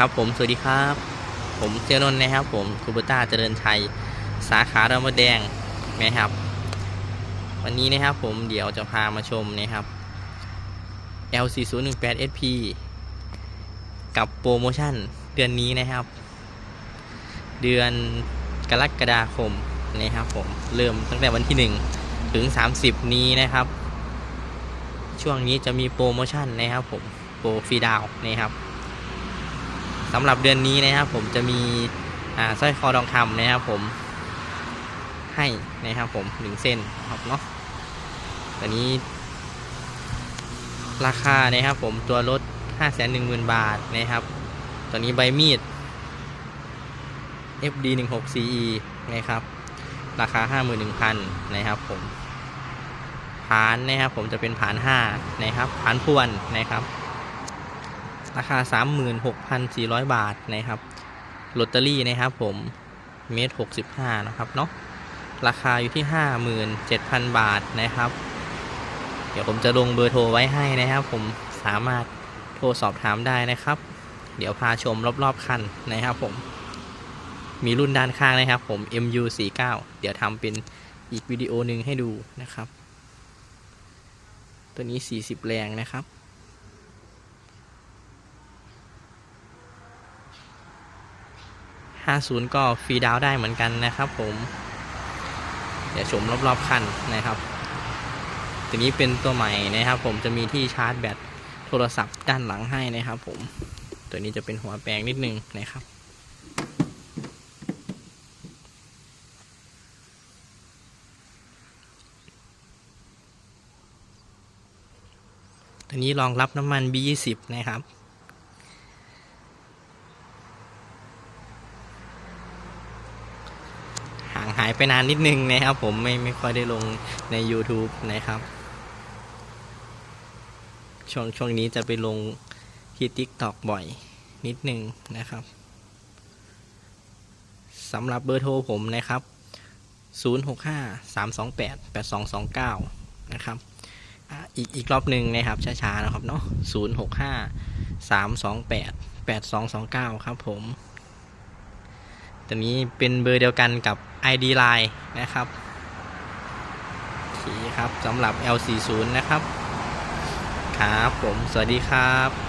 ครับผมสวัสดีครับ ผมเจอนนท์นะครับ ผมคูเบต้าเจริญชัยสาขาดามดแดงนะครับ วันนี้นะครับผมเดี๋ยวจะพามาชมนะครับ L4018SP กับโปรโมชั่นเดือนนี้นะครับ เดือนกรกฎาคมนะครับผมเริ่มตั้งแต่วันที่ 1 ถึง 30 นี้นะครับ ช่วงนี้จะมีโปรโมชั่นนะครับผมโปรฟรีดาวนะครับ สำหรับเดือนนี้นะครับ ผมจะมีอ่าสร้อยคอทองคำนะครับ ผมให้นะครับ ผมหนึ่งเส้นครับเนาะตอนนี้ ราคานะครับ ผมตัวรถ5 1 0 0 0 0 บาทนะครับตอนนี้ใบมีด FD 1 6 CE นะครับ ราคา 51,000นะครับ ผมผานนะครับ ผมจะเป็นผาน5นะครับผานพวนนะครับ ราคา 36,400 บาทนะครับลอตเตอรี่นะครับผมเมตร65 นะครับเนาะราคาอยู่ที่ 57,000 บาทนะครับ เดี๋ยวผมจะลงเบอร์โทรไว้ให้นะครับ ผมสามารถโทรสอบถามได้นะครับ เดี๋ยวพาชมรอบๆคันนะครับผมมีรุ่นด้านข้างนะครับผม MU49 เดี๋ยวทำเป็นอีกวิดีโอหนึ่งให้ดูนะครับ ตัวนี้ 40 แรงนะครับ 50 ก็ฟรีดาวน์ได้เหมือนกันนะครับผม เดี๋ยวชมรอบๆคันนะครับตัวนี้เป็นตัวใหม่นะครับ ผมจะมีที่ชาร์จแบตโทรศัพท์ด้านหลังให้นะครับ ผม ตัวนี้จะเป็นหัวแปลงนิดนึงนะครับตัวนี้รองรับน้ำมัน B20 นะครับ หายไปนานนิดนึงนะครับผมไม่ไม่ค่อยได้ลงใน YouTube นะครับ ช่วงช่วงนี้จะไปลงที่ TikTok บ่อยนิดนึงนะครับสำหรับเบอร์โทรผมนะครับ 065 328 8229 นะครับอีกอีกรอบหนึ่งนะครับช้าๆนะครับเนาะ065 328 8229 ครับผมตัวนี้เป็นเบอร์เดียวกันกับ ID Line นะครับโอเคครับสำหรับ L40 นะครับ ครับผม สวัสดีครับ